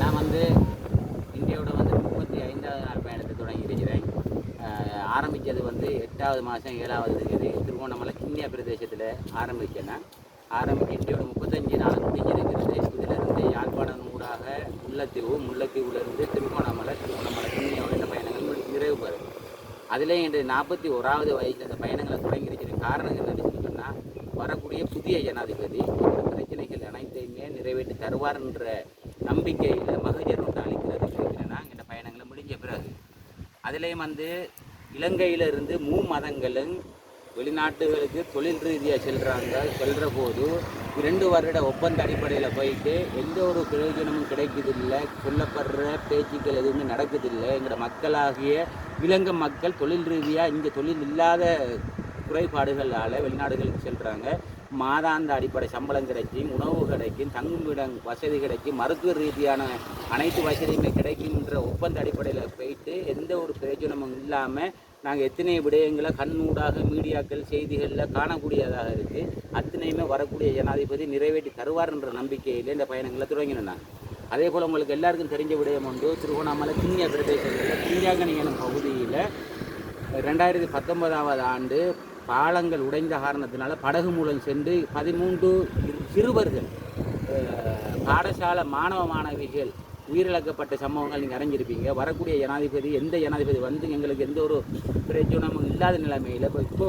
நான் வந்து இந்தியாவோட வந்து முப்பத்தி ஐந்தாவது நாள் பயணத்தை தொடங்கி இருக்கிறேன். ஆரம்பித்தது வந்து எட்டாவது மாதம் ஏழாவது தேதி திருவோணமலை கிண்ணியா பிரதேசத்தில் ஆரம்பிச்சேன்னா ஆரம்பித்து இந்தியோட முப்பத்தஞ்சு நாள் முடிஞ்சிருக்கிறது. இதிலிருந்து யாழ்ப்பாணம் ஊடாக முல்லைத்தீவு முல்லைத்தீவுலேருந்து திருவோணமலை திருவோணமலை கிண்ணியாவோட இந்த பயணங்கள் நிறைவு பெறும். அதிலே இன்று நாற்பத்தி ஓராவது வயசில் அந்த பயணங்களை தொடங்கி இருக்கிற காரணம் என்னன்னு சொன்னால் வரக்கூடிய புதிய ஜனாதிபதி பிரச்சனைகள் அனைத்தையுமே நிறைவேற்றி தருவார்ன்ற நம்பிக்கையில் மகஜர் ஒன்று அளிக்கிறது இருக்கிறேன்னா இந்த பயணங்களை முடிஞ்ச பிறகு. அதுலேயும் வந்து இலங்கையிலிருந்து மூ மதங்களும் வெளிநாட்டுகளுக்கு தொழில் ரீதியாக செல்கிறாங்க செல்கிற போது இரண்டு வருட ஒப்பந்த அடிப்படையில் போயிட்டு எந்த ஒரு பிரயோஜனமும் கிடைக்குதில்லை. சொல்லப்படுற பேச்சுக்கள் எதுவுமே நடக்குதில்லை. எங்களோட மக்களாகிய இலங்கை மக்கள் தொழில் ரீதியாக இங்கே தொழில் இல்லாத குறைபாடுகளால் வெளிநாடுகளுக்கு செல்கிறாங்க மாதாந்த அடிப்படை சம்பளம் கிடைக்கும் உணவு கிடைக்கும் தங்கும் இடம் வசதி கிடைக்கும் மருத்துவ ரீதியான அனைத்து வசதியுமே கிடைக்கும்ன்ற ஒப்பந்த அடிப்படையில் போயிட்டு எந்த ஒரு பிரயோஜனமும் இல்லாமல் நாங்கள் எத்தனை விடயங்களை கண்ணூடாக மீடியாக்கள் செய்திகளில் காணக்கூடியதாக இருக்குது அத்தனையுமே வரக்கூடிய ஜனாதிபதி நிறைவேற்றி தருவார்ன்ற நம்பிக்கையில் இந்த பயணங்களை தொடங்கினேன் நான் அதே போல் உங்களுக்கு எல்லாருக்கும் தெரிஞ்ச விடயம் உண்டு. திருவண்ணாமலை கிண்ணியா பிரதேசத்தில் கிண்ணியாகனி எனும் பகுதியில் ரெண்டாயிரத்தி பத்தொன்பதாவது ஆண்டு பாலங்கள் உடைந்த காரணத்தினால படகு மூலம் சென்று பதிமூன்று சிறுவர்கள் பாடசாலை மாணவ மாணவிகள் உயிரிழக்கப்பட்ட சம்பவங்கள் நீங்கள் அறிஞ்சிருப்பீங்க. வரக்கூடிய ஜனாதிபதி எந்த ஜனாதிபதி வந்து எங்களுக்கு எந்த ஒரு பிரயோஜனமும் இல்லாத நிலைமையில் இப்போ இப்போ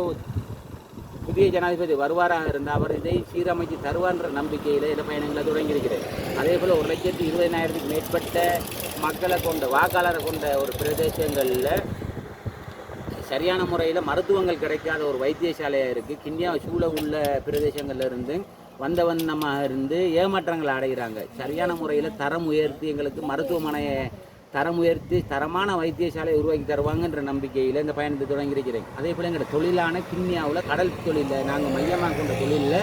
புதிய ஜனாதிபதி வருவாராக இருந்தால் அவர் இதை சீரமைத்து தருவார்ன்ற நம்பிக்கையில் இந்த பயணங்களை தொடங்கியிருக்கிறேன் அதே போல் ஒரு லட்சத்தி இருபதினாயிரத்துக்கு மேற்பட்ட மக்களை கொண்ட வாக்காளரை கொண்ட ஒரு பிரதேசங்களில் சரியான முறையில் மருத்துவங்கள் கிடைக்காத ஒரு வைத்தியசாலையாக இருக்குது கிண்ணியா சூழ உள்ள பிரதேசங்கள்ல இருந்து வந்தவன் நம்ம இருந்து ஏமாற்றங்களை அடைகிறாங்க. சரியான முறையில் தரம் உயர்த்தி எங்களுக்கு மருத்துவமனையை தரம் உயர்த்தி தரமான வைத்தியசாலையை உருவாக்கி தருவாங்கன்ற நம்பிக்கையில் இந்த பயணத்தை தொடங்கியிருக்கிறேன். அதே போல் எங்களோட தொழிலான கிண்ணியாவில் கடல் தொழிலில் நாங்கள் மையமாக கொண்ட தொழிலில்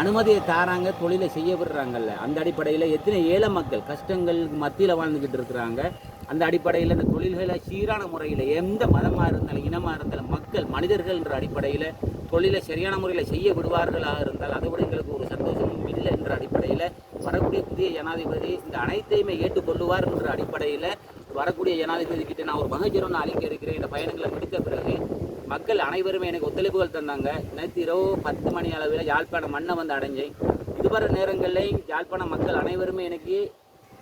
அனுமதியை தாராங்க தொழிலை செய்ய விடுறாங்கல்ல. அந்த அடிப்படையில் எத்தனை ஏழை மக்கள் கஷ்டங்களுக்கு மத்தியில் வாழ்ந்துக்கிட்டு இருக்கிறாங்க. அந்த அடிப்படையில் இந்த தொழில்களை சீரான முறையில் எந்த மதமாக இருந்தாலும் இனமாக இருந்தாலும் மக்கள் மனிதர்கள்ன்ற அடிப்படையில் தொழிலை சரியான முறையில் செய்ய விடுவார்களாக இருந்தால் அதை விட எங்களுக்கு ஒரு சந்தோஷமும் இல்லை என்ற அடிப்படையில் வரக்கூடிய புதிய ஜனாதிபதி இந்த அனைத்தையுமே ஏற்றுக்கொள்ளுவார் என்ற அடிப்படையில் வரக்கூடிய ஜனாதிபதி கிட்ட நான் ஒரு மகஜரம் அளிக்க இருக்கிறேன். இந்த பயணங்களை முடித்த பிறகு மக்கள் அனைவருமே எனக்கு ஒத்துழைப்புகள் தந்தாங்க. நேற்று இரவு பத்து மணி அளவில் யாழ்ப்பாணம் மண்ணை வந்து அடைஞ்சேன். இதுவரை நேரங்களில் யாழ்ப்பாணம் மக்கள் அனைவருமே எனக்கு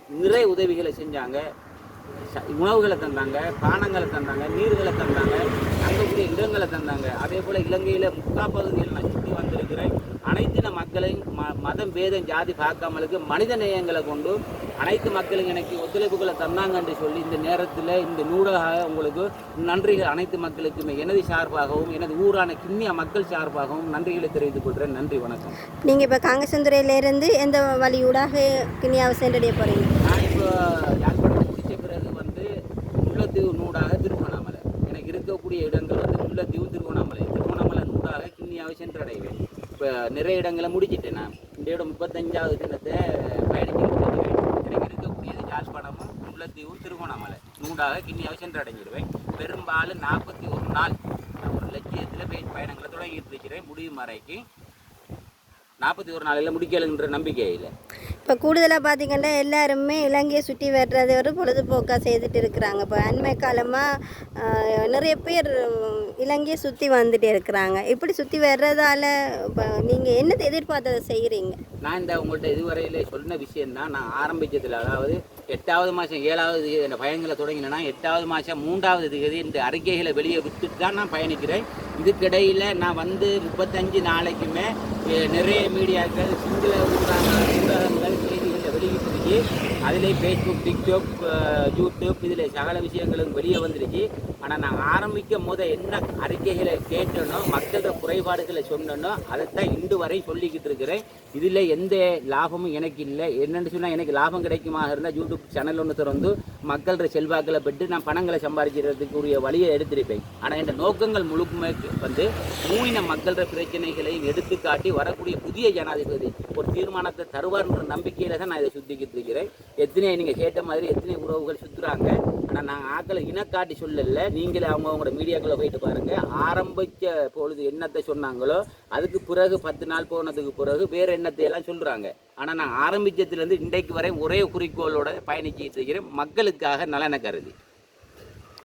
நிறைய உதவிகளை செஞ்சாங்க. ச- உணவுகளை தந்தாங்க பானங்களை தந்தாங்க நீர்களை தந்தாங்க. இடங்களை தந்தாங்க. அதே போல் இலங்கையில் முக்கா பகுதியில் நான் சுற்றி வந்திருக்கிறேன். அனைத்தின மக்களையும் ம மதம் பேதம் ஜாதி பார்க்காமலுக்கு மனித நேயங்களை கொண்டு அனைத்து மக்களும் எனக்கு ஒத்துழைப்புகளை தந்தாங்கன்னு சொல்லி இந்த நேரத்தில் இந்த நூடாக உங்களுக்கு நன்றிகள் அனைத்து மக்களுக்குமே. எனது சார்பாகவும் எனது ஊரான கிண்ணியா மக்கள் சார்பாகவும் நன்றிகளை தெரிவித்துக் கொள்கிறேன். நன்றி வணக்கம். நீங்கள் இப்போ காங்கசந்துறையிலேருந்து எந்த வழியூடாக கிண்ணியாவை சென்றடைய போகிறீங்க நான் இப்போ யாழ்ப்பாணம் முடிச்ச பிறகு வந்து முல்லைத்தீவு நூடாக திருவண்ணாமலை எனக்கு இருக்கக்கூடிய இடங்கள் வந்து முல்லைத்தீவு திருவண்ணாமலை திருவண்ணாமலை நூடாக கிண்ணியாவை சென்றடைவேன். இப்போ நிறைய இடங்களை முடிச்சிட்டேன் நான் இந்தியோட முப்பத்தஞ்சாவது தினத்தை பயணிச்சு எனக்கு இருக்கக்கூடியது யாழ்ப்பாணமும் முல்லைத்தீவும் திருகோணமலை. நூடாக கிண்ணியாக சென்றடைஞ்சிடுவேன். பெரும்பாலும் நாற்பத்தி ஒரு நாள் நான் ஒரு லட்சியத்தில் பயணங்களை தொடங்கிட்டு இருக்கிறேன். முடியும் வரைக்கும் நாற்பத்தி ஒரு நாளில் முடிக்கலுன்ற நம்பிக்கை இல்லை. இப்போ கூடுதலாக பார்த்தீங்கன்னா எல்லாருமே இலங்கையை சுற்றி வர்றது ஒரு பொழுதுபோக்காக செய்துட்டு இருக்கிறாங்க. இப்போ அண்மை காலமாக நிறைய பேர் இலங்கையை சுற்றி வந்துட்டு இருக்கிறாங்க. இப்படி சுற்றி வர்றதால இப்போ நீங்கள் என்னத்தை எதிர்பார்த்ததை செய்கிறீங்க நான் இந்த உங்கள்கிட்ட இதுவரையில சொன்ன விஷயம் தான் நான் ஆரம்பிச்சதுல அதாவது எட்டாவது மாதம் ஏழாவது இந்த பயணங்களை தொடங்கினேன்னா எட்டாவது மாதம் மூன்றாவது தேதி இந்த அறிக்கைகளை வெளியே விட்டுட்டு தான் நான் பயணிக்கிறேன். இதுக்கிடையில் நான் வந்து முப்பத்தஞ்சு நாளைக்குமே நிறைய மீடியாக்கள் சிங்கள ஊடகங்கள் செய்திகளை வெளியிட்டிருக்கு அதிலே ஃபேஸ்புக் டிக்டாக் யூடியூப் இதில் சகல விஷயங்களும் வெளியே வந்துருச்சு. ஆனால் நான் ஆரம்பிக்கும் போது என்ன அறிக்கைகளை கேட்டனோ மக்களோட குறைபாடுகளை சொன்னனோ அதைத்தான் இன்று வரை சொல்லிக்கிட்டு இருக்கிறேன். இதில் எந்த லாபமும் எனக்கு இல்லை. என்னென்னு சொன்னால் எனக்கு லாபம் கிடைக்குமா இருந்தால் யூடியூப் சேனல் ஒன்று திறந்து மக்களோட செல்வாக்களை பெற்று நான் பணங்களை சம்பாதிக்கிறதுக்கு உரிய வழியை எடுத்திருப்பேன். ஆனால் இந்த நோக்கங்கள் முழுக்குமே வந்து மூவின மக்களோட பிரச்சனைகளையும் எடுத்துக்காட்டி வரக்கூடிய புதிய ஜனாதிபதி ஒரு தீர்மானத்தை தருவார்ன்ற நம்பிக்கையில் தான் நான் இதை சுத்திக்கிட்டு இருக்கிறேன். எத்தனை நீங்கள் கேட்ட மாதிரி எத்தனை உறவுகள் சுற்றுறாங்க ஆனால் நாங்கள் ஆக்களை இனக்காட்டி சொல்லல. நீங்களே அவங்கவுங்களோட மீடியாக்களை மீடியாக்குள்ளே போயிட்டு பாருங்கள் ஆரம்பித்த பொழுது என்னத்தை சொன்னாங்களோ அதுக்கு பிறகு பத்து நாள் போனதுக்கு பிறகு வேறு எண்ணத்தை எல்லாம் சொல்கிறாங்க ஆனால் நான் ஆரம்பிச்சதுலேருந்து இன்றைக்கு வரை ஒரே குறிக்கோளோட பயணிச்சிட்டு இருக்கிறேன். மக்களுக்காக நலனை கருதி.